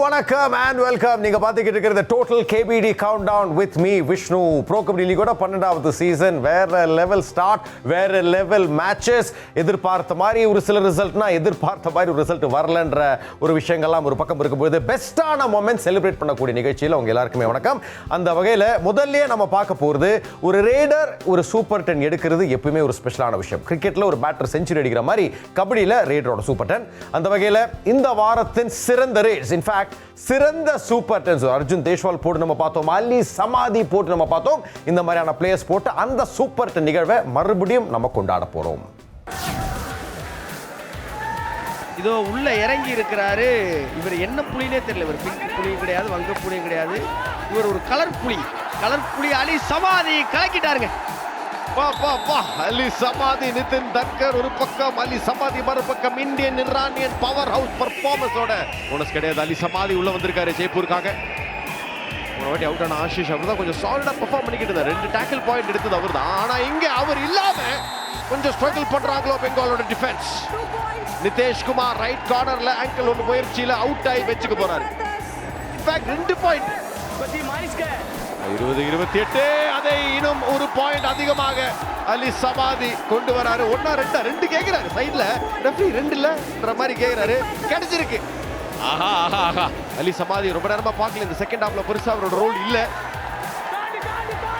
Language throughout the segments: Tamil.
வணக்கம் அண்ட் வெல்கம் நீங்க பாத்துக்கிட்டு இருக்கிறது total KBD countdown with me Vishnu bro kabaddi லீகோட பன்னெண்டாவது சீசன் வேற லெவல் ஸ்டார்ட் வேற லெவல் மேட்சஸ் எதிர்பார்த்த மாதிரி ஒரு சில ரிசல்ட்னா எதிர்பார்த்த மாதிரி ஒரு ரிசல்ட் வரலன்ற ஒரு விஷயங்கள்லாம் ஒரு பக்கம் இருக்கும்போது பெஸ்டான மொமெண்ட் செலிப்ரேட் பண்ணக்கூடிய நிகழ்ச்சியில் உங்க எல்லாருக்குமே வணக்கம். அந்த வகையில் முதல்லயே நம்ம பார்க்க போகிறது ஒரு ரேடர் ஒரு சூப்பர் டென் எடுக்கிறது எப்பவுமே ஒரு ஸ்பெஷலான விஷயம். கிரிக்கெட்டில் ஒரு பேட்டர் செஞ்சுரி அடிக்கிற மாதிரி கபடியில் ரேடரோட சூப்பர் டென் அந்த வகையில் இந்த வாரத்தின் சிறந்த ரேட்ஸ் இன்ஃபேக்ட் சிறந்த சூப்பர் டென்ஸ் அர்ஜுன் தேஷ்வால் போட்டு நம்ம பார்த்தோம். அலி சமாதி போட்டு நம்ம பார்த்தோம். இந்த மாதிரியான பிளேயர்ஸ் போட்டு அந்த சூப்பர் டென் நிகழ்வை மறுபடியும் நம்ம கொண்டாட போறோம். இதோ உள்ள இறங்கி இருக்கிறாரு. இவர் என்ன புலினே தெரியல. இவர் பிங்க் புலியும் கிடையாது வங்க புலியும் கிடையாது. இவர் ஒரு கலர் புலி. கலர் புலி அலி சமாதி கலக்கிட்டாருங்க. அலி சமாதி நிதின் தர்கர் ஒரு பக்கம் அலி சமாதி மறுபக்கம் இந்தியன் இரானியன் பவர் ஹவுஸ் பர்ஃபார்மன்ஸோட போனஸ் கிடையாது. அலி சமாதி உள்ள வந்திருக்காரு ஜெய்ப்பூருக்காக. ஒரு வாட்டி அவுட் ஆன ஆஷிஷ் அவர் தான் கொஞ்சம் சாலிடாக பெர்ஃபார்ம் பண்ணிக்கிட்டு இருந்தார். ரெண்டு டேக்கிள் பாயிண்ட் எடுத்தது அவர் தான் ஆனால் இங்கே அவர் இல்லாம கொஞ்சம் ஸ்ட்ரகிள் பண்ணுறாங்களோ பெங்காலோட டிஃபென்ஸ் நிதேஷ் குமார் ரைட் கார்னர்ல ஆங்கிள் ஒன்று முயற்சியில் அவுட் ஆகி வச்சுக்க போறாரு. இன்ஃபேக்ட் ரெண்டு பாயிண்ட் இருபது இருபத்தி எட்டு. அதை இன்னும் ஒரு பாயிண்ட் அதிகமாக அலி சமாதி கொண்டு வராரு. ஒன்னா ரெண்டா? ரெண்டு கேட்கிறாரு சைட்ல ரெஃப்ரி ரெண்டு இல்லன்ற மாதிரி கேட்கிறாரு கிடைச்சிருக்கு. ஆஹா ஆஹா ஆஹா. அலி சமாதி ரொம்ப நேரமா பார்க்கல. இந்த செகண்ட் ஹாஃப்ல பெருசா அவரோட ரோல் இல்ல.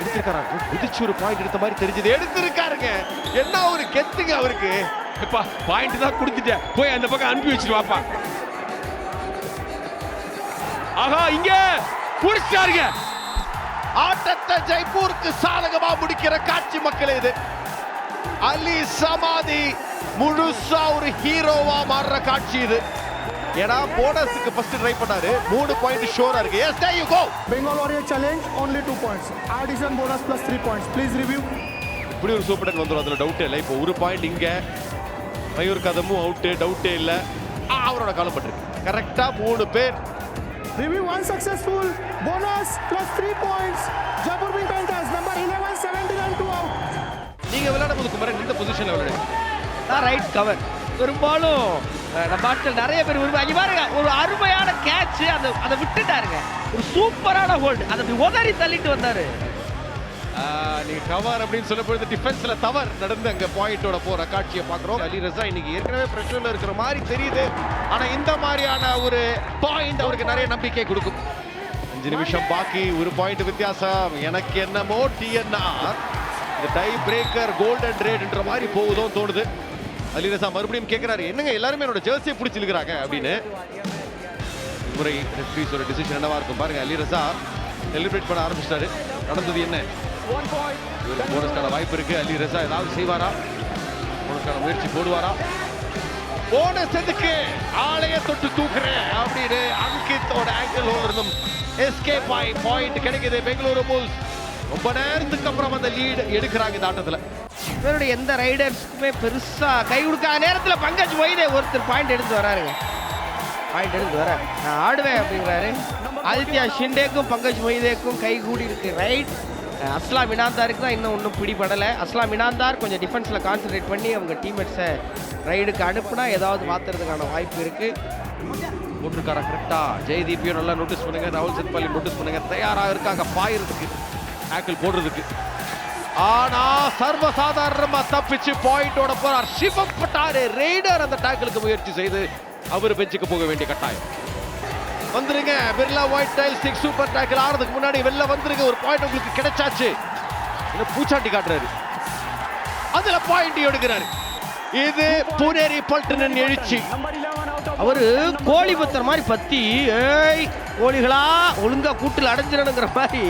எடுத்திருக்காரு? குதிச்சு ஒரு பாயிண்ட் எடுத்த மாதிரி தெரிஞ்சது. எடுத்திருக்காருங்க. என்ன ஒரு கெத்துங்க அவருக்கு. எப்பா பாயிண்ட் தான் கொடுத்துட்டேன். போய் அந்த பக்கம் அனுப்பி வச்சுட்டு வாப்பா. ஆஹா இங்க! புடிச்சாருங்க ஆட்டத்தை ஜெய்ப்பூருக்கு சாதகமா முடிக்கிற காட்சி மக்களே இது. அலி சமாதி முழுசா ஒரு ஹீரோவா மாறுற காட்சி இது. ஏன்னா போனஸுக்கு ஃபர்ஸ்ட் ட்ரை பண்ணாரு. மூணு பாயிண்ட் ஷோரா இருக்கு. As they you go Bengal Warrior challenge, only two points. Addition bonus plus three points. Please review. இப்படி ஒரு சூப்பர் டென் வந்துடும் அதுல டவுட் இல்லை. இப்போ ஒரு பாயிண்ட் இங்க. மயூர் கதமும் அவுட்டு டவுட்டே இல்லை. அவரோட காலம் பட்டிருக்கு கரெக்டா மூணு பேர் Review one successful. Bonus plus three points. Jaipur Pink Panthers number 11, 17 and 2 out. நீங்க விளையாடும் போது குமரன் இந்த பொசிஷன்ல விளையாடுங்க தான் ரைட் கவர் பெரும்பாலும் நம்ம ஆட்கள் நிறைய பேர் விரும்புவாங்க பாருங்க ஒரு அருமையான கேட்ச் அதை அதை விட்டுட்டாருங்க ஒரு சூப்பரான ஹோல்டு அதை உதறி தள்ளிட்டு வந்தாரு ஆ, நீங்க கவர் அப்படின்னு சொல்ல பொழுது டிஃபென்ஸ்ல தவறு நடந்து அங்க பாயிண்டோட போற காட்சியை பாக்குறோம் அலி ரசா இன்னைக்கு ஏற்கனவே பிரஷர்ல இருக்கிற மாதிரி தெரியுது. ஆனா இந்த மாதிரியான ஒரு பாயிண்ட் அவருக்கு நிறைய நம்பிக்கை கொடுக்கும். அஞ்சு நிமிஷம் பாக்கி ஒரு பாயிண்ட் வித்தியாசம். எனக்கு என்னமோ டிஎன்ஆர் டை பிரேக்கர் கோல்டன் ரேட்ன்ற மாதிரி போகுதோன்னு தோணுது. அலி ரசா மறுபடியும் கேட்கிறாரு என்னங்க எல்லாருமே என்னோட ஜெர்சியை பிடிச்சிருக்கிறாங்க? அப்படின்னு. முறை ரெஃப்ரீஸோட டிசிஷன் என்னவா இருக்கும் பாருங்க. அலி ரசா செலிப்ரேட் பண்ண ஆரம்பிச்சிட்டாரு. நடந்தது என்ன? இவருக்கு போனஸ்க்கான வாய்ப்பு இருக்கு. அலி ரசா ஏதாவது செய்வாரா? போனஸ்க்கான முயற்சி போடுவாரா? போனஸ் எதுக்கு? ஆளைய தொட்டு தூக்குறேன் அப்படின்னு அங்கித்தோட ஆங்கிள் இருந்தும் எஸ்கேப் ஆகி பாயிண்ட் கிடைக்குது. பெங்களூரு புல்ஸ். ரொம்ப நேரத்துக்கு அப்புறம் அந்த லீடு எடுக்கிறாங்க இந்த ஆட்டத்துல. இவருடைய எந்த ரைடர்ஸ்க்குமே பெருசா கை கொடுக்காத நேரத்துல பங்கஜ் மொய்தே ஒருத்தர் பாயிண்ட் எடுத்து வராருங்க. பாயிண்ட் எடுத்து வர நான் ஆடுவேன் அப்படிங்கிறாரு. ஆதித்யா ஷிண்டேக்கும் பங்கஜ் மொய்தேக்கும் கை கூடி இருக்கு. ரைட் அஸ்லாம் இனாந்தாருக்கு தான் இன்னும் ஒன்றும் பிடிபடலை. அஸ்லாம் இனாந்தார் கொஞ்சம் டிஃபென்ஸில் கான்சென்ட்ரேட் பண்ணி அவங்க டீம்மேட்ஸை ரைடுக்கு அனுப்புனா ஏதாவது மாற்றுறதுக்கான வாய்ப்பு இருக்குது போட்டிருக்காரா கரெக்டாக ஜெய்தீப்பியும் நல்லா நோட்டீஸ் பண்ணுங்கள் ராகுல் செத்பாலி நோட்டீஸ் பண்ணுங்கள் தயாராக இருக்காங்க. பாயிறதுக்கு டேக்கிள் போடுறதுக்கு. ஆனா சர்வசாதாரணமா தப்பிச்சு பாயிண்டோட போறார். சிவம் பட்டாரு ரெய்டர் அந்த டேக்கிளுக்கு முயற்சி செய்து அவர் பெஞ்சுக்கு போக வேண்டிய கட்டாயம். வந்துருங்க. Birla white tile six super tackle ஆறதுக்கு முன்னாடி வெளில வந்துருங்க. ஒரு பாயிண்ட் உங்களுக்கு கிடைச்சாச்சு. என்ன பூச்சாட்டி காட்டுறாரு. அதுல பாயிண்ட் எடுக்கிறாரு. இது புனேரி பல்டனன் எழுச்சி. அவரு கோழி பத்தர் மாதிரி பத்தி ஏய் கோழிகளா ஒழுங்கா கூட்டில் அடைஞ்சிடணுங்கிற மாதிரி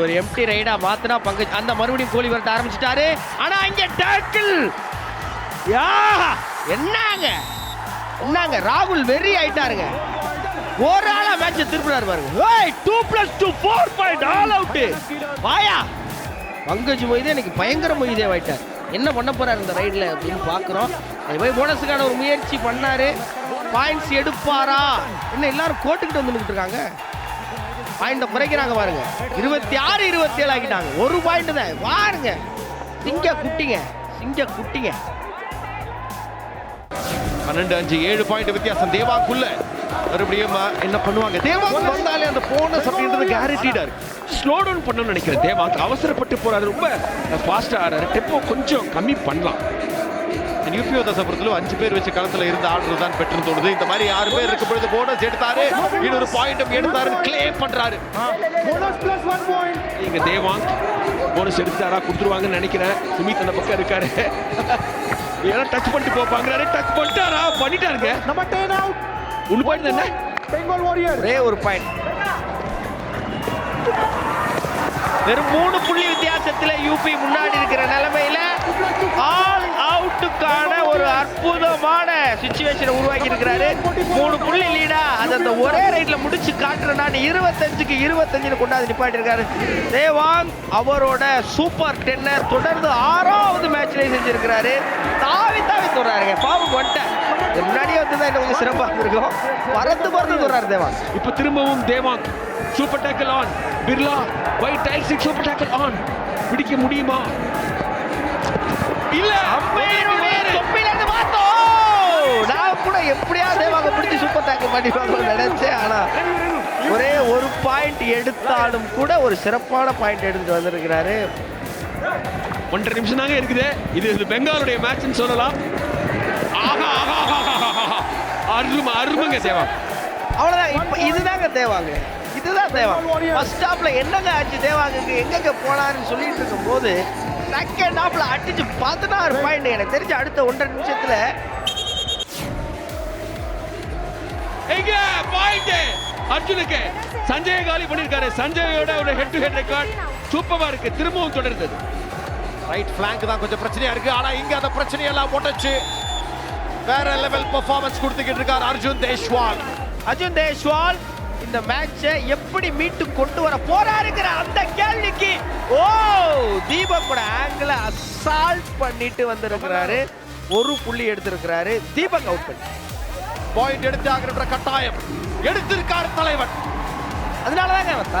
ஒரு எம்டி ரைடா மாத்தினா பங்கு. அந்த மறுபடியும் கோழி வரட்ட ஆரம்பிச்சிட்டாரு. ஆனா இங்க டேக்கிள் யா என்னங்க? என்னங்க? ராகுல் வெறி ஆயிட்டாருங்க. ஒரு ஆளா மேட்ச் திருப்பினார் பாருங்க. ஏய் two plus two four point all out வாயா. பங்கஜ் மொய்தே இன்னைக்கு பயங்கர மொய்தே ஆயிட்டார் என்ன பண்ண போறாரு இந்த ரைடில் அப்படின்னு பார்க்குறோம் போய் போனஸுக்கான ஒரு முயற்சி பண்ணாரு. பாயிண்ட்ஸ் எடுப்பாரா? என்ன எல்லாரும் கோட்டுக்கிட்டு வந்துட்டு இருக்காங்க. பாயிண்ட குறைக்கிறாங்க பாருங்க. இருபத்தி ஆறு இருபத்தி ஏழு ஆகிட்டாங்க ஒரு பாயிண்ட் தான். பாருங்க சிங்க குட்டிங்க. சிங்க குட்டிங்க. பன்னெண்டு அஞ்சு ஏழு பாயிண்ட் வித்தியாசம். தேவாக்குள்ள மறுபடியும் என்ன பண்ணுவாங்க? தேவாங்க வந்தாலே அந்த போனஸ் அப்படின்றது கேரண்டீடா இருக்கு. ஸ்லோ டவுன் பண்ணணும்னு நினைக்கிறேன். தேவாங்க் அவசரப்பட்டு போறாரு. ரொம்ப ஃபாஸ்டா ஆறாரு டெப்போ கொஞ்சம் கம்மி பண்ணலாம். யூபிஓ தசபுரத்துல அஞ்சு பேர் வச்சு களத்துல இருந்த ஆர்டர் தான் பெற்று தோணுது. இந்த மாதிரி ஆறு பேர் இருக்கும் பொழுது போனஸ் எடுத்தாரு. இன்னொரு பாயிண்ட்டும் எடுத்தாரு கிளைம் பண்றாரு. இங்க தேவாங்க் போனஸ் எடுத்தாரா கொடுத்துருவாங்கன்னு நினைக்கிறேன். சுமித் அந்த பக்கம் இருக்காரு. ஏன்னா டச் பண்ணிட்டு போப்பாங்கிறாரு டச் பண்ணிட்டாரா பண்ணிட்டாருங்க Number 10 out. உள்ள பாயிண்ட் என்ன Bengal Warriors. ஒரே ஒரு பாயிண்ட் வெறும் மூணு புள்ளி வித்தியாசத்துல யூபி முன்னாடி இருக்கிற நிலைமையில ஆல் அவுட்டுக்கான ஒரு அற்புதமான சுச்சுவேஷனை உருவாக்கி இருக்கிறாரு. மூணு புள்ளி லீடா அது அந்த ஒரே ரைட்ல முடிச்சு காட்டுறேன் இருபத்தஞ்சுக்கு இருபத்தஞ்சுன்னு கொண்டாந்து நிப்பாட்டி இருக்காரு. தேவாங் அவரோட சூப்பர் டென்னர் தொடர்ந்து ஆறாவது மேட்ச்லயே செஞ்சிருக்கிறாரு. தாவி தாவி தொடுறாருங்க. பாவம் வந்துட்டேன். முன்னாடியே வந்து தான் இன்னும் கொஞ்சம் சிறப்பாக இருக்கும் பறந்து பறந்து தொடுறாரு தேவாங். இப்ப திரும்பவும் Devank super tackle on Birla white tiles super tackle on பிடிக்க முடியுமா? இல்ல. அம்பையருடைய தொப்பிலிருந்து பார்த்தோம். நான் கூட எப்படியா தேவாங்க பிடிச்சி சூப்பர் டேக்கிள் பண்ணிடுவாங்கன்னு நினைச்சேன். ஆனா ஒரே ஒரு பாயிண்ட் எடுத்தாலும் கூட ஒரு சிறப்பான பாயிண்ட் எடுத்துட்டு வந்திருக்கிறாரு. ஒன்றரை நிமிஷம் தாங்க இருக்குது. இது இது பெங்காலுடைய மேட்ச்னு சொல்லலாம். ஆஹா ஆஹா ஆஹா. அருமை அருமைங்க தேவா. அவ்வளவுதான். இப்ப இதுதாங்க தேவாங்க. இதுதான் தேவாங்க ஃபர்ஸ்ட் ஹாப்ல என்னங்க ஆச்சு தேவாங்க எங்கெங்க போனாருன்னு சொல்லிட்டு இருக்கும்போது செகண்ட் ஹாப்ல அடிச்சு பதினாறு பாயிண்ட் எனக்கு தெரிஞ்சு அடுத்த ஒன்றரை நிமிஷத்துல எங்க? பாயிண்ட் அர்ஜுனுக்கு சஞ்சய் காலி பண்ணிருக்காரு. சஞ்சயோட ஒரு ஹெட் டு ஹெட் ரெக்கார்ட் சூப்பரா இருக்கு. திரும்பவும் தொடர்ந்தது. ரைட் ஃபிளாங்க் தான் கொஞ்சம் பிரச்சனையா இருக்கு. ஆனா இங்க அந்த பிரச்சனையெல்லாம் முடச்சு வேற லெவல் பெர்ஃபார்மன்ஸ் கொடுத்துக்கிட்டு இருக்கார் அர்ஜுன் தேஷ்வால். அர்ஜுன் தேஷ்வால் இந்த மேட்சை எப்படி மீட்டு கொண்டு வர போறாருங்கிற அந்த கேள்விக்கு ஓ தீபக்கோட ஆங்கிள அசால்ட் பண்ணிட்டு வந்திருக்கிறாரு. ஒரு புள்ளி எடுத்திருக்கிறாரு. தீபக் அவுட் பண்ணி. பாயிண்ட் எடுத்து ஆகின்ற கட்டாயம். எடுத்திருக்கார் தலைவன். அதனாலதாங்க அவன்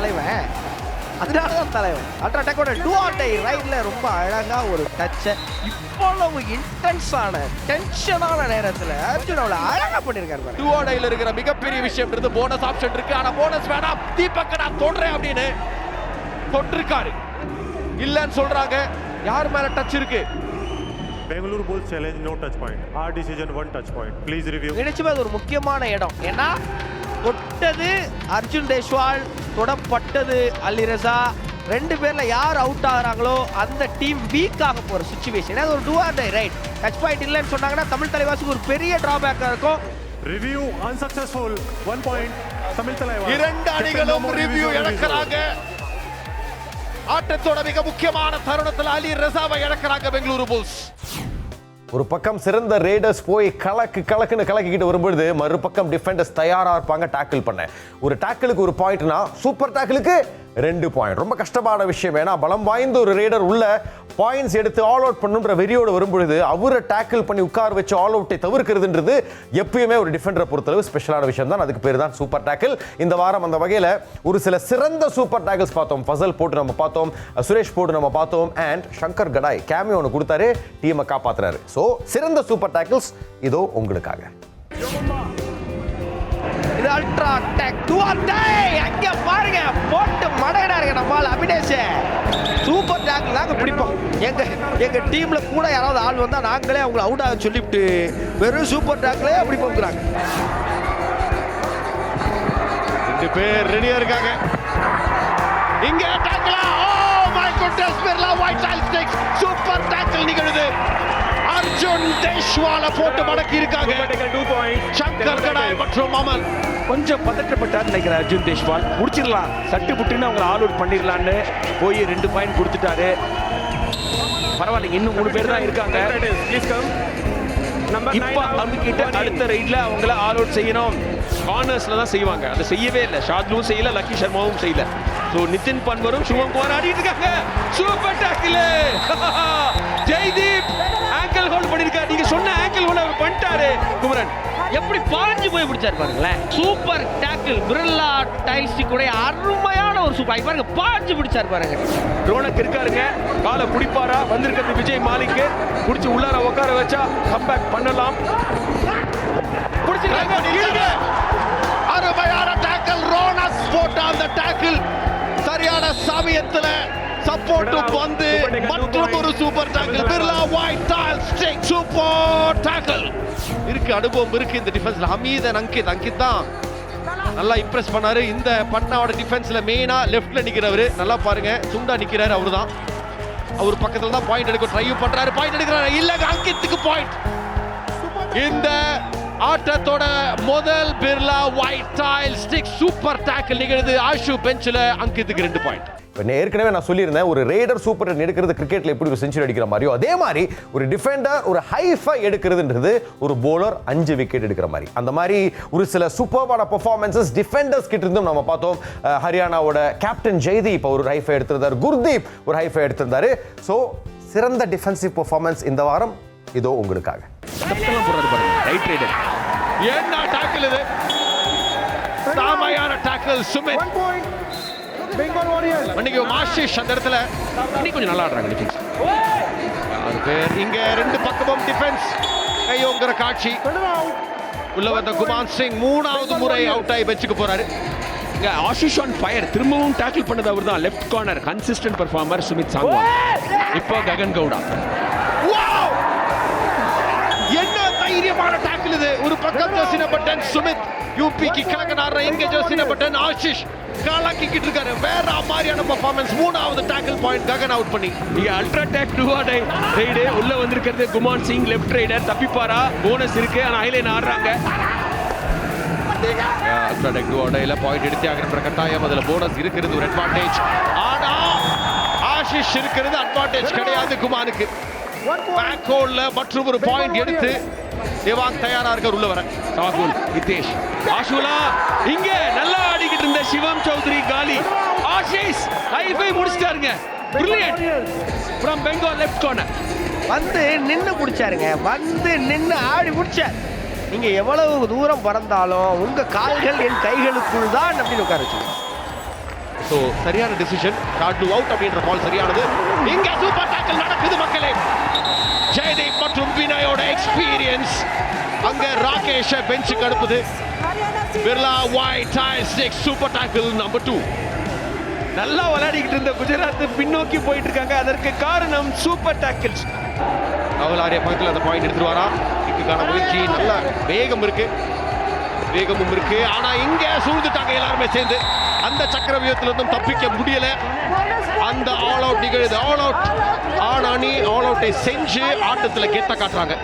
தலைவன் அதனாலதான் தலைவன் அல்ட்ரா டெக்கோட டூ ஆர் டை ரைட்ல ரொம்ப அழகா ஒரு டச்சை இவ்வளவு இன்டென்ஸான டென்ஷனான நேரத்துல அர்ஜுன் அவளை அழகா பண்ணிருக்காரு பாருங்க. டூவோடையில் இருக்கிற மிகப்பெரிய விஷயம் போனஸ் ஆப்ஷன் இருக்கு. ஆனா போனஸ் வேணாம். தீபக் நான் தொடுறேன் அப்படின்னு தொட்டிருக்காரு. இல்லன்னு சொல்றாங்க. யார் மேல டச் இருக்கு? Bengaluru Bulls challenge no touch point. Our decision one touch point. Please review. நினைச்சுமே அது ஒரு முக்கியமான இடம். ஏன்னா தொட்டது அர்ஜுன் தேஷ்வால் தொடப்பட்டது அலிரசா ரெண்டு பேர்ல யார் அவுட் ஆகுறாங்களோ அந்த டீம் வீக் ஆக போற சுச்சுவேஷன் அது ஒரு do or die raid touch point இல்லைன்னு சொன்னாங்கன்னா தமிழ் தலைவாசுக்கு ஒரு பெரிய டிராபேக்கா இருக்கும் Review unsuccessful. One point. Tamil Talaiva. இரண்டு அணிகளும் ரிவ்யூ. இழக்கிறாங்க ஆட்டத்தோட மிக முக்கியமான தருணத்தில் அலி ரசாவை இழக்கிறாங்க பெங்களூரு புல்ஸ் ஒரு பக்கம் சிறந்த ரேடர்ஸ் போய் கலக்கு கலக்குன்னு கலக்கிக்கிட்டு வரும்பொழுது மறுபக்கம் டிஃபெண்டர்ஸ் தயாராக இருப்பாங்க டேக்கிள் பண்ண. ஒரு டேக்கிளுக்கு ஒரு பாயிண்ட்னா சூப்பர் டேக்கிளுக்கு ரெண்டு பாயிண்ட் ரொம்ப கஷ்டமான விஷயம். ஏன்னா பலம் வாய்ந்த ஒரு ரேடர் உள்ள பாயிண்ட்ஸ் எடுத்து ஆல் அவுட் பண்ணுன்ற வெறியோடு வரும்பொழுது அவரை டேக்கிள் பண்ணி உட்கார வச்சு ஆல் அவுட்டை தவிர்க்கிறதுன்றது எப்பயுமே ஒரு டிஃபெண்டரை பொறுத்தளவு ஸ்பெஷலான விஷயம் தான் அதுக்கு பேர் தான் சூப்பர் டேக்கிள் இந்த வாரம் அந்த வகையில் ஒரு சில சிறந்த சூப்பர் டேக்கிள்ஸ் பார்த்தோம். ஃபசல் போட்டு நம்ம பார்த்தோம். சுரேஷ் போட்டு நம்ம பார்த்தோம். அண்ட் சங்கர் கடாய் கேமியோ ஒன்று கொடுத்தாரு. டீமை காப்பாத்துறாரு. ஸோ சிறந்த சூப்பர் டேக்கிள்ஸ் இதோ உங்களுக்காக. இது UltraTech two or die அங்க பாருங்க போட்டு மடையிடாருங்க நம்மால் அபினேஷ். சூப்பர் டேக்கிள் நாங்கள் பிடிப்போம். எங்க எங்க டீம்ல கூட யாராவது ஆள் வந்தால் நாங்களே அவங்களை அவுட் ஆக சொல்லிவிட்டு வெறும் சூப்பர் டேக்கிளே அப்படி போக்குறாங்க ரெண்டு பேர் ரெடியா இருக்காங்க. இங்க டேக்கிளா oh my goodness Birla white சால் ஸ்டிக்ஸ் சூப்பர் டேக்கிள் நிகழுது. அர்ஜுன் தேஷ்வால போட்டு மடக்கி இருக்காங்க சங்கர் கடாய் மற்றும் அமன். கொஞ்சம் பதற்றப்பட்டார் நினைக்கிறேன் அர்ஜுன் தேஷ்வால். முடிச்சிடலாம். சட்டு புட்டுன்னு அவங்க ஆல் அவுட் பண்ணிடலான்னு போய் ரெண்டு பாயிண்ட் கொடுத்துட்டாரு. பரவாயில்லைங்க இன்னும் மூணு பேர் தான் இருக்காங்க. இப்ப அவங்க கிட்ட அடுத்த ரைட்ல அவங்கள ஆல் அவுட் செய்யணும். கார்னர்ஸ்ல தான் செய்வாங்க. அதை செய்யவே இல்லை. ஷாத்லும் செய்யல லக்கி சர்மாவும் செய்யல. ஸோ நிதின் பன்வரும் சுமம் குமார் ஆடிட்டு இருக்காங்க. சூப்பர் டாக்கில் ஜெய்தீப்! ஆங்கிள் ஹோல்ட் பண்ணிருக்காரு. நீங்க சொன்ன ஆங்கிள் ஹோல்ட் அவர் பண்ணிட்டாரு குமரன். எப்படி பாஞ்சு போய் பிடிச்சாரு பாருங்களேன். சூப்பர் டேக்கிள் பிர்லா டைசி கூட அருமையான ஒரு சூப்பர் பாருங்க பாஞ்சு பிடிச்சாரு பாருங்க. ரோனக் இருக்காருங்க காலை பிடிப்பாரா வந்திருக்கிறது விஜய் மாலிக்கு. பிடிச்சி உள்ளார உட்கார வச்சா கம்பேக் பண்ணலாம். பிடிச்சிருக்காங்க இழுங்க போட்ட அந்த டாக்கிள் சரியான சமயத்துல சப்போர்ட் வந்து மற்றும் ஒரு super tackle Birla white tile stick super tackle இருக்கு அனுபவம் இருக்கு இந்த டிஃபென்ஸ்ல ஹமீதன் அங்கித் அங்கித் தான். நல்லா இம்ப்ரெஸ் பண்ணாரு. இந்த பட்னாவோட டிஃபென்ஸ்ல மெயினா லெஃப்ட்ல நிக்கிறவரு. நல்லா பாருங்க. சுண்டா நிக்கிறாரு அவர்தான். அவர் பக்கத்துல தான் பாயிண்ட் எடுக்க ட்ரை பண்றாரு. பாயிண்ட் எடுக்கிறாரு. இல்ல அங்கித்துக்கு பாயிண்ட் இந்த ஆட்டத்தோட முதல் Birla white tile stick super tackle நிகழ்து Ashu பெஞ்சில் அங்கித்துக்கு ரெண்டு பாயிண்ட் ஏற்கனவே நான் சொல்லியிருந்தேன் ஒரு ரேடர் சூப்பர் ரன் எடுக்கிறது கிரிக்கெட்ல எப்படி ஒரு செஞ்சுரி அடிக்கிற மாதிரியோ அதே மாதிரி ஒரு டிஃபெண்டர் ஒரு ஹைஃபை எடுக்கிறதுன்றது ஒரு போலர் அஞ்சு விக்கெட் எடுக்கிற மாதிரி. அந்த மாதிரி ஒரு சில சூப்பர்வான பெர்ஃபார்மன்சஸ் டிஃபெண்டர்ஸ் கிட்ட இருந்தும் நம்ம பார்த்தோம். ஹரியானாவோட கேப்டன் ஜெய்தீப் ஒரு ஹைஃபை எடுத்திருந்தார். குர்தீப் ஒரு ஹைஃபை எடுத்திருந்தாரு. ஸோ சிறந்த டிஃபென்சிவ் பெர்ஃபார்மன்ஸ் இந்த வாரம் இதோ உங்களுக்காக. என்ன டாக்கிள் இது? சாமையான டாக்கிள் சுமித். இன்னைக்கு மாஷிஷ் அந்த இடத்துல இன்னைக்கு கொஞ்சம் நல்லா ஆடுறாங்க நிக்கிங்ஸ் ஆறு பேர் இங்க ரெண்டு பக்கமும் டிஃபென்ஸ் கையோங்கிற காட்சி. உள்ள வந்த குமான் சிங் மூணாவது முறை அவுட் ஆகி பெஞ்சுக்கு போறாரு. இங்க ஆஷிஷ் ஆன் ஃபயர் திரும்பவும் டேக்கிள் பண்ணது அவர் தான் left corner consistent performer Sumit Sangwan இப்போ ககன் கவுடா! என்ன தைரியமான டாக்கிள் இது. ஒரு பக்கம் ஜோசின பட்டன் சுமித் யூபிக்கு கிழக்கனார் இங்க ஜோசின பட்டன் ஆஷிஷ் காலாக்கிக்கிட்டு இருக்காரு. வேற மாதிரியான பெர்ஃபார்மன்ஸ் மூணாவது டாக்கிள் பாயிண்ட் ககன் அவுட் பண்ணி. இங்க UltraTech do or die raid உள்ள வந்திருக்கிறது குமான் சிங் லெஃப்ட் ரைடர் தப்பிப்பாரா? போனஸ் இருக்கு. ஆனா ஹைலைன் ஆடுறாங்க. அல்ட்ராடெக் டூவோடையில பாயிண்ட் எடுத்து ஆகிற கட்டாயம் அதுல போனஸ் இருக்கிறது. ஒரு அட்வான்டேஜ் ஆனா ஆஷிஷ் இருக்கிறது அட்வான்டேஜ் கிடையாது குமாருக்கு. பேக் ஹோல்ல மற்றும் ஒரு பாயிண்ட் எடுத்து தேவாங் தயாரா இருக்கார் உள்ள வர. ராகுல் ஹிதேஷ் ஆஷுலா இங்க நல்லா ஆடிக்கிட்டு இருந்த சிவம் சௌத்ரி காலி Ashish high five முடிச்சிட்டாருங்க. Brilliant from Bengal left corner வந்து நின்னு பிடிச்சாருங்க வந்து நின்னு ஆடி பிடிச்சார் நீங்க எவ்வளவு தூரம் பறந்தாலும் உங்க கால்கள் என் கைகளுக்குள் தான் அப்படின்னு உட்கார வச்சுக்கோங்க. சோ சரியான டிசிஷன் ஷாட் டு அவுட் அப்படின்ற பால் சரியானது. இங்க சூப்பர் டாக்கிள் நடக்குது மக்களே. ஜெயதீப் மற்றும் வினயோட எக்ஸ்பீரியன்ஸ் அங்க ராகேஷ பெஞ்சுக்கு அனுப்புது Birla white tile six super tackle number two நல்லா விளையாடிக்கிட்டு இருந்த குஜராத் பின்னோக்கி போயிட்டு இருக்காங்க. அதற்கு காரணம் சூப்பர் டேக்கிள்ஸ் ராகுல் ஆரியா பக்கத்தில் அந்த பாயிண்ட் எடுத்துருவாரா? இதுக்கான முயற்சி நல்ல வேகம் இருக்கு. வேகமும் இருக்கு. ஆனா இங்க சூழ்ந்துட்டாங்க எல்லாருமே சேர்ந்து. அந்த சக்கரவியூகத்துல இருந்தும் தப்பிக்க முடியல. அந்த ஆல் அவுட் நிகழுது. ஆல் அவுட் ஆன் அணி ஆல் அவுட்டை செஞ்சு ஆட்டத்தில் கெத்த காட்டுறாங்க.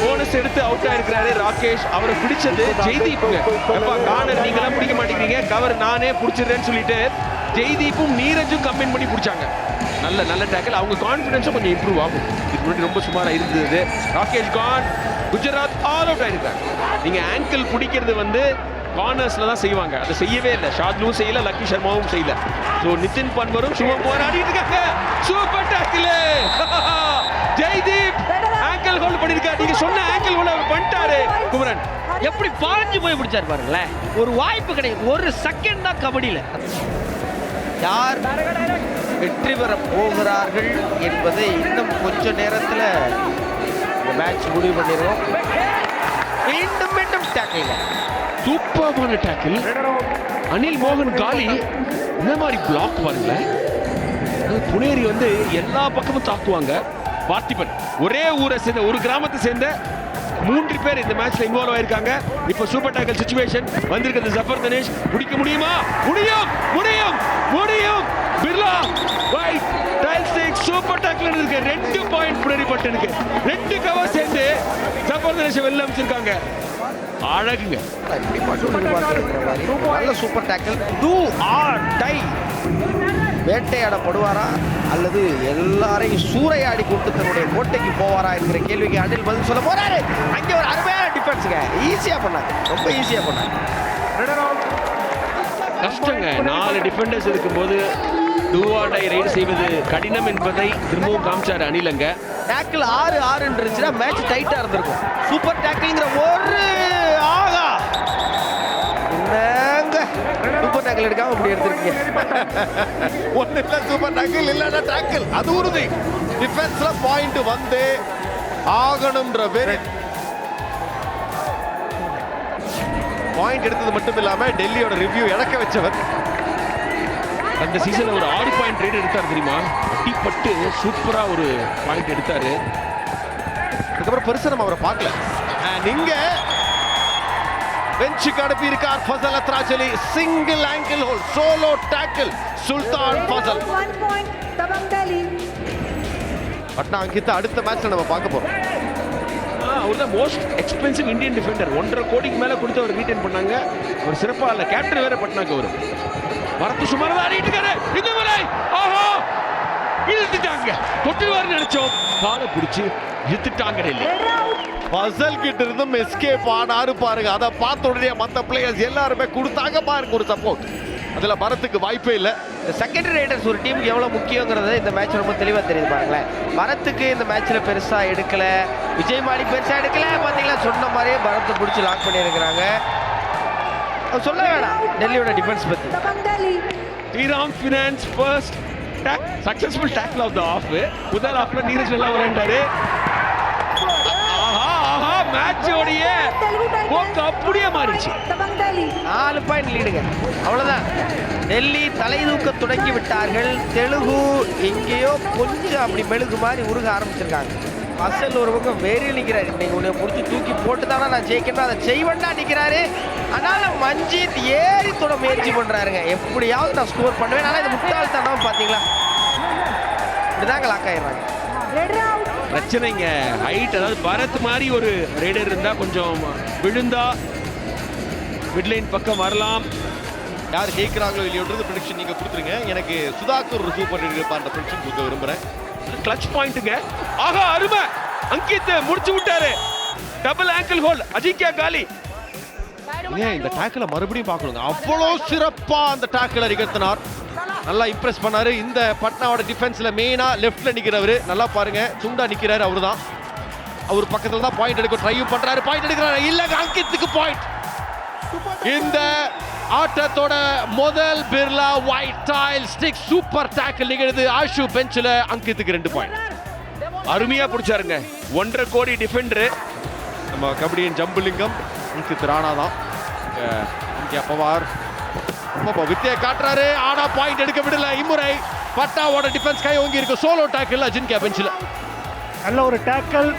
போனஸ் எடுத்து அவுட் ஆயிருக்கிறாரு ராகேஷ். அவரை பிடிச்சது ஜெய்தீப்புங்க. எப்பா கார்னர் நீங்களாம் பிடிக்க மாட்டேங்கிறீங்க. கவர் நானே பிடிச்சிடுறேன்னு சொல்லிட்டு ஜெய்தீப்பும் நீரஜும் கம்பைன் பண்ணி பிடிச்சாங்க. நல்ல நல்ல டேக்கில் அவங்க கான்ஃபிடன்ஸும் கொஞ்சம் இம்ப்ரூவ் ஆகும். இது முன்னாடி ரொம்ப சுமாரா இருந்தது. ராகேஷ் கான் குஜராத் ஆல் அவுட் ஆயிருக்காங்க நீங்க ஆங்கிள் பிடிக்கிறது வந்து கார்னர்ஸில் தான் செய்வாங்க. அதை செய்யவே இல்லை. ஷாத்லும் செய்யல லக்கி சர்மாவும் செய்யல. ஸோ நிதின் பன்வரும் சுமம் போராடிட்டு இருக்காங்க. Super tackle Jaideep ankle hold பண்ணியிருக்காரு நீங்கள் சொன்ன ஆங்கிள் ஹோல்ட் அவர் பண்ணிட்டாரு. குமரன் எப்படி பாஞ்சு போய் பிடிச்சாரு பாருங்களேன். ஒரு வாய்ப்பு கிடைக்கும் ஒரு செகண்ட் தான் கபடியில். யார் வெற்றி பெற போகிறார்கள் என்பதை இன்னும் கொஞ்ச நேரத்தில் மேட்ச் முடிவு பண்ணிடுவோம். மீண்டும் மீண்டும் டேக்கில் சூப்பர்பான டேக்கிள் அனில் மோகன் காலி. இந்த மாதிரி பிளாக் பாருங்களேன் புனேரி வந்து எல்லா பக்கமும் தாக்குவாங்க. பார்த்திபன் ஒரே ஊரை சேர்ந்த ஒரு கிராமத்தை சேர்ந்த மூன்று பேர் இந்த மேட்ச்ல இன்வால்வ் ஆயிருக்காங்க. இப்போ சூப்பர் டேக்கல் சுச்சுவேஷன் வந்திருக்கிறது ஜஃபர் தனேஷ். முடிக்க முடியுமா? முடியும்! முடியும்! முடியும்! Birla white tile stick super tackle இருக்கு ரெண்டு பாயிண்ட் புனேரி பட்டனுக்கு ரெண்டு கவர் சேர்ந்து ஜஃபர் தனேஷ் வெளில அமைச்சிருக்காங்க. அழகுங்க. நல்ல super tackle do or die வேட்டையாடப்படுவாரா அல்லது எல்லாரையும் சூறையாடி கூட்டு தன்னுடைய கோட்டைக்கு போவாரா என்கிற கேள்விக்கு அனில் பதில் சொல்ல போறாரு. அங்கே ஒரு அருமையான டிஃபென்ஸுங்க ஈஸியா பண்ணாங்க. ரொம்ப ஈஸியா பண்ணாங்க. கஷ்டங்க. நாலு டிஃபெண்டர்ஸ் இருக்கும்போது டூவாடை ரைடு செய்வது கடினம் என்பதை திரும்பவும் காமிச்சாரு அனிலங்க டேக்கிள் ஆறு ஆறுன்னு இருந்துச்சுன்னா மேட்ச் டைட்டா இருந்திருக்கும். சூப்பர் டேக்கிள்ங்கிற ஒரு ஆகா. என்னங்க? சூப்பர் டேக்கிள் எடுக்காம இப்படி எடுத்திருக்கீங்க. ஒன்னு இல்ல சூப்பர் டாக்கிள் இல்லன்னா டாக்கிள் அது உறுதி. டிஃபென்ஸ்ல பாயிண்ட் வந்து ஆகணும்ன்ற வெறி. பாயிண்ட் எடுத்தது மட்டும் இல்லாம டெல்லியோட ரிவ்யூ இழக்க வச்சவர். அந்த சீசன்ல ஒரு ஆறு பாயிண்ட் ரேட் எடுத்தார் தெரியுமா? அடிப்பட்டு சூப்பரா ஒரு பாயிண்ட் எடுத்தாரு. அதுக்கப்புறம் பெருசா நம்ம அவரை பார்க்கல. இங்க பெஞ்சுக்கு அனுப்பி இருக்கார் Fazel Atrachali single ankle hold solo tackle sultan Fazel. Patna அங்கிட்ட அடுத்த மேட்ச்ல நம்ம பார்க்க போறோம். அவர் தான் மோஸ்ட் எக்ஸ்பென்சிவ் இந்தியன் டிஃபெண்டர் ஒன்றரை கோடிக்கு மேல கொடுத்து அவர் ரீட்டைன் பண்ணாங்க. ஒரு சிறப்பா இல்ல கேப்டன் வேற பட்னாக்கு அவரு. வரத்து சுமார் ஆடிட்டு இருக்காரு இந்த முறை ஆஹா இழுத்துட்டாங்க தொட்டுவாருன்னு நினைச்சோம் காலை பிடிச்சு இழுத்துட்டாங்க டெல்லி. ஃபசல் கிட்ட இருந்தும் எஸ்கேப் ஆனாரு பாருங்க அதை பார்த்த உடனே மத்த பிளேயர்ஸ் எல்லாருமே கொடுத்தாங்க பாருங்க ஒரு சப்போர்ட் அதுல பரத்துக்கு வாய்ப்பே இல்லை செகண்டரி ரைடர்ஸ் ஒரு டீமுக்கு எவ்வளவு முக்கியங்கிறது இந்த மேட்ச் ரொம்ப தெளிவா தெரியுது பாருங்களேன் பரத்துக்கு இந்த மேட்ச்ல பெருசா எடுக்கல விஜய் மாலி பெருசா எடுக்கல பாத்தீங்களா சொன்ன மாதிரியே பரத்தை பிடிச்சி லாக் பண்ணியிருக்கிறாங்க சொல்ல வேணாம். டெல்லியோட டிஃபென்ஸ் பத்தி. Shriram finance first take successful tackle of the half முதல் ஆஃப்ல நீரஜ் நல்லா விளையாண்டாரு. ஆஹா ஆஹா மேட்சோடைய. போக்கு அப்படியே Delhi. நாலு பாயிண்ட் லீடுங்க அவ்வளவுதான். டெல்லி தலை தூக்க தொடங்கி விட்டார்கள். தெலுங்கு எங்கேயோ கொஞ்சம் அப்படி மெழுகு மாதிரி உருக ஆரம்பிச்சிருக்காங்க. அசல் ஒரு பக்கம் வேறு நிற்கிறாரு. இன்னைக்கு உன்னை முடிச்சு தூக்கி போட்டு தானே நான் ஜெயிக்கணும் அதை செய்வண்டா நிற்கிறாரு. அதனால மஞ்சித் ஏறி தொட முயற்சி பண்ணுறாருங்க எப்படியாவது நான் ஸ்கோர் பண்ணுவேன். ஆனால் இது முட்டாள்தனம் பார்த்தீங்களா? இப்படிதாங்க லாக் ஆயிடுறாங்க. பிரச்சனைங்க. ஹைட் அதாவது பரத் மாதிரி ஒரு ரைடர் இருந்தா கொஞ்சம் விழுந்தா மிட்லைன் பக்கம் வரலாம். யார் ஜெயிக்கிறாங்களோ இல்லையோன்றது ப்ரிடிக்ஷன் நீங்கள் கொடுத்துருங்க. எனக்கு சுதாகர் ஒரு சூப்பர் இருப்பான்ற ப்ரிடிக்ஷன் கொடுக்க விரும்புறேன். கிளச் பாயிண்ட்டுங்க ஆகா அருமை. அங்கித் முடிச்சு விட்டாரு. டபுள் ஆங்கிள் ஹோல் அஜிங்கியா காலி. ஏன் இந்த டேக்கில் மறுபடியும் பார்க்கணுங்க? அவ்வளோ சிறப்பாக அந்த டேக்கில் நிகழ்த்தினார். நல்லா இம்ப்ரெஸ் பண்ணாரு. இந்த பட்னாவோட டிஃபென்ஸில் மெயினாக லெஃப்டில் நிற்கிறவர் நல்லா பாருங்க. துண்டா அவர் தான் அவர் பக்கத்தில் தான் பாயிண்ட் எடுக்க ட்ரையும் பண்ணுறாரு பாயிண்ட் எடுக்கிறாரு. இல்லைங்க அங்கித்துக்கு பாயிண்ட் இந்த ஆட்டத்தோட முதல் Birla white tile stick super tackle நிகழ்து Ashu பெஞ்சில் அங்கித்துக்கு ரெண்டு பாயிண்ட் அருமையா பிடிச்சாருங்க. ஒன்றரை கோடி டிஃபெண்டர் நம்ம கபடியின் ஜம்புலிங்கம் அங்கித் ராணா தான் இங்கே பவார் வித்தியை காட்டுறாரு. ஆனா பாயிண்ட் எடுக்க விடல. இம்முறை பட்டாவோட டிஃபென்ஸ் கை ஓங்கி இருக்கு. சோலோ டேக்கிள் அஜின்கா பெஞ்சில் நல்ல ஒரு டேக்கல்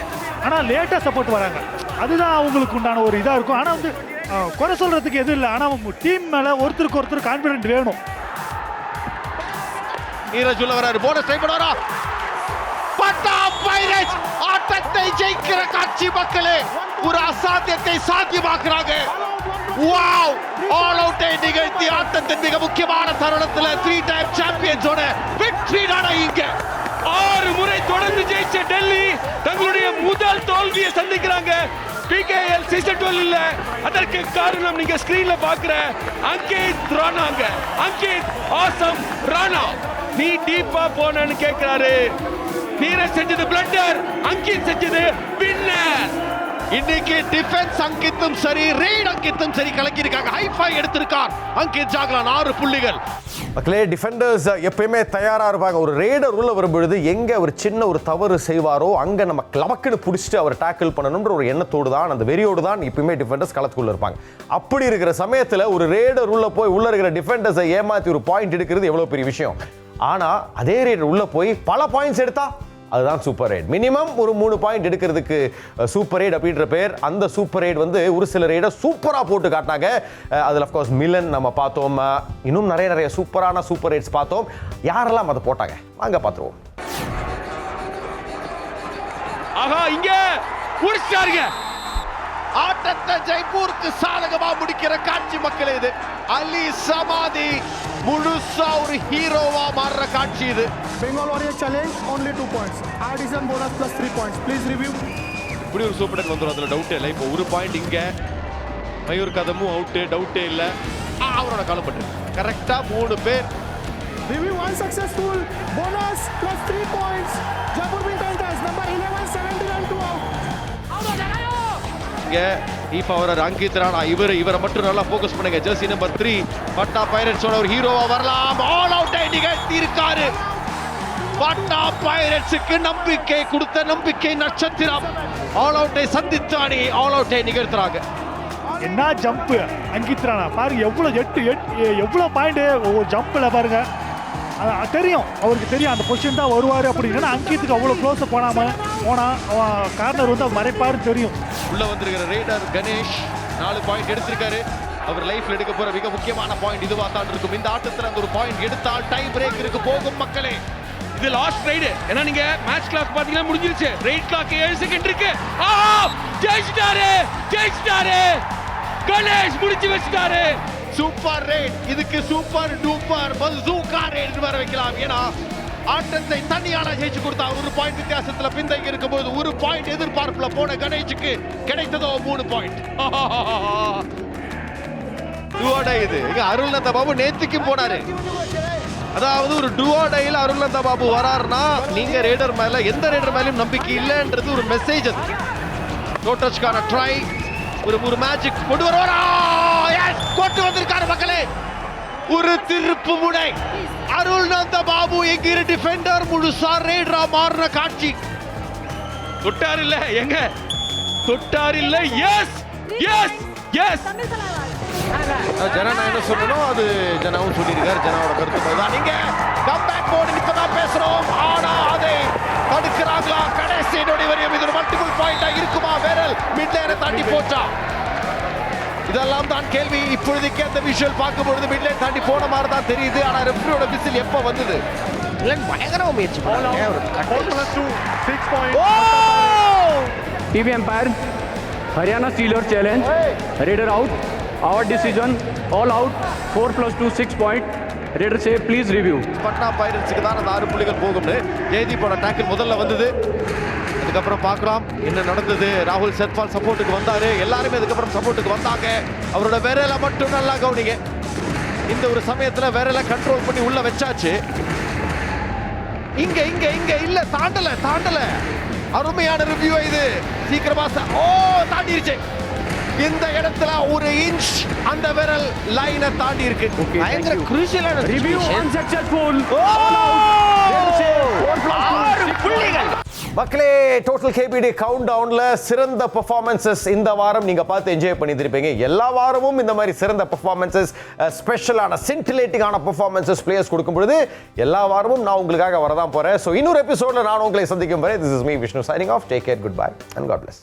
ஆனால் லேட்டாக சப்போர்ட் வராங்க. அதுதான் அவங்களுக்கு உண்டான ஒரு இதாக இருக்கும். ஆனால் வந்து குறை சொல்கிறதுக்கு எதுவும் இல்லை. ஆனால் டீம் மேலே ஒருத்தருக்கு ஒருத்தர் கான்ஃபிடென்ட் வேணும். நீரஜ் உள்ள வராரு. போனஸ் ட்ரை பண்ணுவாரா பட்டா பைரேட்ஸ் ஆட்டத்தை ஜெயிக்கிற காட்சி மக்களே ஒரு அசாத்தியத்தை சாத்தியமாக்குறாங்க. வாவ் ஆல் அவுட்டை நிகழ்த்தி ஆட்டத்தின் மிக முக்கியமான தருணத்துல த்ரீ டைம் சாம்பியன்ஸோட வெற்றி நட இங்க. ஆறு முறை தொடர்ந்து ஜெயிச்ச டெல்லி தங்களுடைய முதல் தோல்வியை சந்திக்கிறாங்க. பிகேஎல் சீசன் டுவெல் இல்ல. அதற்கு காரணம் நீங்க ஸ்கிரீன்ல பாக்குற அங்கித் ராணாங்க. அங்கித் ஆசம் ராணா. நீ டீப்பா போனன்னு கேக்குறாரு நீரஜ் செஞ்சது பிளண்டர் அங்கித் செஞ்சது வின்னர் இன்னைக்கு டிஃபென்ஸ் அங்கித்தும் சரி ரெய்ட் அங்கித்தும் சரி கலக்கி இருக்காங்க ஹைஃபை எடுத்திருக்கார் அங்கித் ஜாக்லான் ஆறு புள்ளிகள். மக்களே டிஃபெண்டர்ஸ் எப்பயுமே தயாராக இருப்பாங்க. ஒரு ரேடர் உள்ள வரும்பொழுது எங்கே ஒரு சின்ன ஒரு தவறு செய்வாரோ அங்கே நம்ம கிளமக்குன்னு பிடிச்சிட்டு அவர் டேக்கிள் பண்ணணுன்ற ஒரு எண்ணத்தோடு தான் அந்த வெறியோடு தான் எப்பயுமே டிஃபெண்டர்ஸ் களத்துக்குள்ள இருப்பாங்க. அப்படி இருக்கிற சமயத்தில் ஒரு ரேடர் உள்ள போய் உள்ள இருக்கிற டிஃபெண்டர்ஸை ஏமாற்றி ஒரு பாயிண்ட் எடுக்கிறது எவ்வளோ பெரிய விஷயம்? ஆனால் அதே ரேடர் உள்ள போய் பல பாயிண்ட்ஸ் எடுத்தா அதுதான் சூப்பர் ரைட். மினிமம் ஒரு மூணு பாயிண்ட் எடுக்கிறதுக்கு சூப்பர் ரைட் அப்படின்ற பேர். அந்த சூப்பர் ரைட் வந்து ஒரு சில ரைடை சூப்பராக போட்டு காட்டினாங்க. அதில் அஃப்கோர்ஸ் மிலன் நம்ம பார்த்தோம். இன்னும் நிறைய நிறைய சூப்பரான சூப்பர் ரைட்ஸ் பார்த்தோம். யாரெல்லாம் அதை போட்டாங்க? வாங்க பார்த்துருவோம். ஆஹா இங்கே ஆட்டத்தை ஜெய்ப்பூருக்கு சாதகமா காட்சி மக்களே இது அலி சமாதி முழுசா ஒரு ஹீரோவா மாறுற காட்சி இது Bengal Warrior challenge, only two points. Addition bonus plus three points. Please review. இப்படி ஒரு சூப்பர் டெக் வந்துடும் அதுல டவுட்டே இல்லை இப்போ ஒரு பாயிண்ட் இங்க மயூர் கதமும் அவுட்டு டவுட்டே இல்லை ஆ, அவரோட காலப்பட்டு கரெக்டா மூணு பேர் Review unsuccessful. Bonus plus three points. Jaipur Pink Panthers number 11, 17 and 2 out. இங்க இப்போ அவர் அங்கித் ராணா இவர். இவரை மட்டும் நல்லா ஃபோக்கஸ் பண்ணுங்க. ஜெர்சி நம்பர் த்ரீ பட்டா பைரட்ஸோட ஒரு ஹீரோவா வரலாம். ஆல் அவுட்டை நிகழ்த்தி இருக்காரு பட்டா பைரட்ஸுக்கு நம்பிக்கை கொடுத்த நம்பிக்கை நட்சத்திரம். ஆல் அவுட்டை சந்தித்து அணி ஆல் அவுட்டை நிகழ்த்துறாங்க. என்ன ஜம்ப் அங்கித் ராணா பாருங்க எவ்வளோ எட்டு எட்டு எவ்வளோ பாயிண்ட் ஒவ்வொரு ஜம்பில் பாருங்க. அது தெரியும். அவருக்கு தெரியும். அந்த பொசிஷன் தான் வருவார் அப்படின்னு. அங்கித்துக்கு அவ்வளோ க்ளோஸை போனாமல் போனால் அவன் கார்னர் வந்து மறைப்பாருன்னு தெரியும். உள்ள வந்திருக்கிற ரேடர் கணேஷ் நாலு பாயிண்ட் எடுத்திருக்காரு. அவர் லைஃப்ல எடுக்க போற மிக முக்கியமான பாயிண்ட் இதுவா தான் இருக்கும். இந்த ஆட்டத்துல அந்த ஒரு பாயிண்ட் எடுத்தால் டை பிரேக்கிற்கு போகும் மக்களே. இது லாஸ்ட் ரைடு ஏன்னா நீங்க மேட்ச் கிளாக் பாத்தீங்கன்னா முடிஞ்சிருச்சு. ரைட் கிளாக் ஏழு செகண்ட் இருக்கு. ஆ! ஜெயிச்சிட்டாரு! ஜெயிச்சிட்டாரு! கணேஷ் முடிச்சு வச்சிட்டாரு. சூப்பர் ரேட் இதுக்கு சூப்பர் டூப்பர் பசூகா ரேட் வர வைக்கலாம். ஏன்னா ஆட்டத்தை தனியான ஜெயிச்சு கொடுத்தா ஒரு பாயிண்ட் வித்தியாசத்துல பின்தங்கி இருக்கும்போது ஒரு பாயிண்ட் எதிர்பார்ப்புல போன கணேஷுக்கு கிடைத்ததோ மூணு பாயிண்ட் டுவாடை இது. இங்க அருள்நந்த பாபு நேத்திக்கும் போனாரு. அதாவது ஒரு டுவாடையில் அருள்நந்த பாபு வராருன்னா நீங்க ரேடர் மேல எந்த ரேடர் மேலயும் நம்பிக்கை இல்லைன்றது ஒரு மெசேஜ் அது. டோட்டச்சுக்கான ட்ரை ஒரு ஒரு மேஜிக் கொண்டு வருவாரா? கொண்டு வந்திருக்காரு மக்களே. ஒரு திருப்பு முனை. அருள் நந்த பாபு எங்கிரு டிஃபெண்டர் முழுசா ரேடரா மாறுற காட்சி. தொட்டார் இல்ல எங்க? தொட்டார் இல்ல எஸ் எஸ் எஸ் ஜனா நான் என்ன சொல்லணும்? அது ஜனாவும் சொல்லியிருக்காரு ஜனாவோட கருத்து தான். நீங்க கம்பேக் போர்டு இப்பதான் பேசுறோம். ஆனா அதை தடுக்கிறாங்களா கடைசி நொடி வரையும் இது ஒரு மல்டிபிள் பாயிண்டா இருக்குமா? வேரல் மிட் தாண்டி போச்சா? இதெல்லாம் தான் கேள்வி இப்பொழுதைக்கு அந்த விஷுவல் பார்க்கும் பொழுது மிட்லேன் தாண்டி போன மாதிரி தான் தெரியுது ஆனா ரெஃப்ரியோட விசில் எப்ப வந்தது இங்கிலாந்து பயங்கரமா முயற்சி பண்ணாங்க ஒரு Four plus two, six points. TV umpire Haryana steeler challenge raider out our decision all out four plus two six point raider से प्लीज रिव्यू பட்னா பைரட்ஸுக்கு தான் அந்த ஆறு புள்ளிகள் போகும்னு ஜெயதீப்போட டேக்கிள் முதல்ல வந்தது அதுக்கப்புறம் பார்க்கலாம். என்ன நடந்தது? ராகுல் செத்வால் சப்போர்ட்டுக்கு வந்தாரு. எல்லாருமே அதுக்கப்புறம் சப்போர்ட்டுக்கு வந்தாங்க. அவரோட வேறையில மட்டும் நல்லா கவனிங்க. இந்த ஒரு சமயத்துல வேறையில கண்ட்ரோல் பண்ணி உள்ள வச்சாச்சு. இங்க இங்க இங்க இல்ல தாண்டல தாண்டல. அருமையான ரிவ்யூ இது. சீக்கிரமா ஓ தாண்டிருச்சு. இந்த இடத்துல ஒரு இன்ச் அந்த விரல் லைனை தாண்டி இருக்கு. பயங்கர கிருஷியலான ரிவ்யூ அன்சக்சஸ்ஃபுல் ஆறு புள்ளிகள். மக்களே டோட்டல் கேபிடி கவுண்ட் டவுனில் சிறந்த பெர்ஃபார்மன்சஸ் இந்த வாரம் நீங்கள் பார்த்து என்ஜாய் பண்ணியிருப்பீங்க எல்லா வாரமும் இந்த மாதிரி சிறந்த பெர்ஃபார்மன்சஸ் ஸ்பெஷலான சின்டிலேட்டிங்கான பெர்ஃபார்மன்சஸ் பிளேயர்ஸ் கொடுக்கும் பொழுது எல்லா வாரமும் நான் உங்களுக்காக வரதான் போகிறேன் ஸோ இன்னொரு எபிசோட்ல நான் உங்களை சந்திக்கும் வரை this is me Vishnu signing off take care goodbye and god bless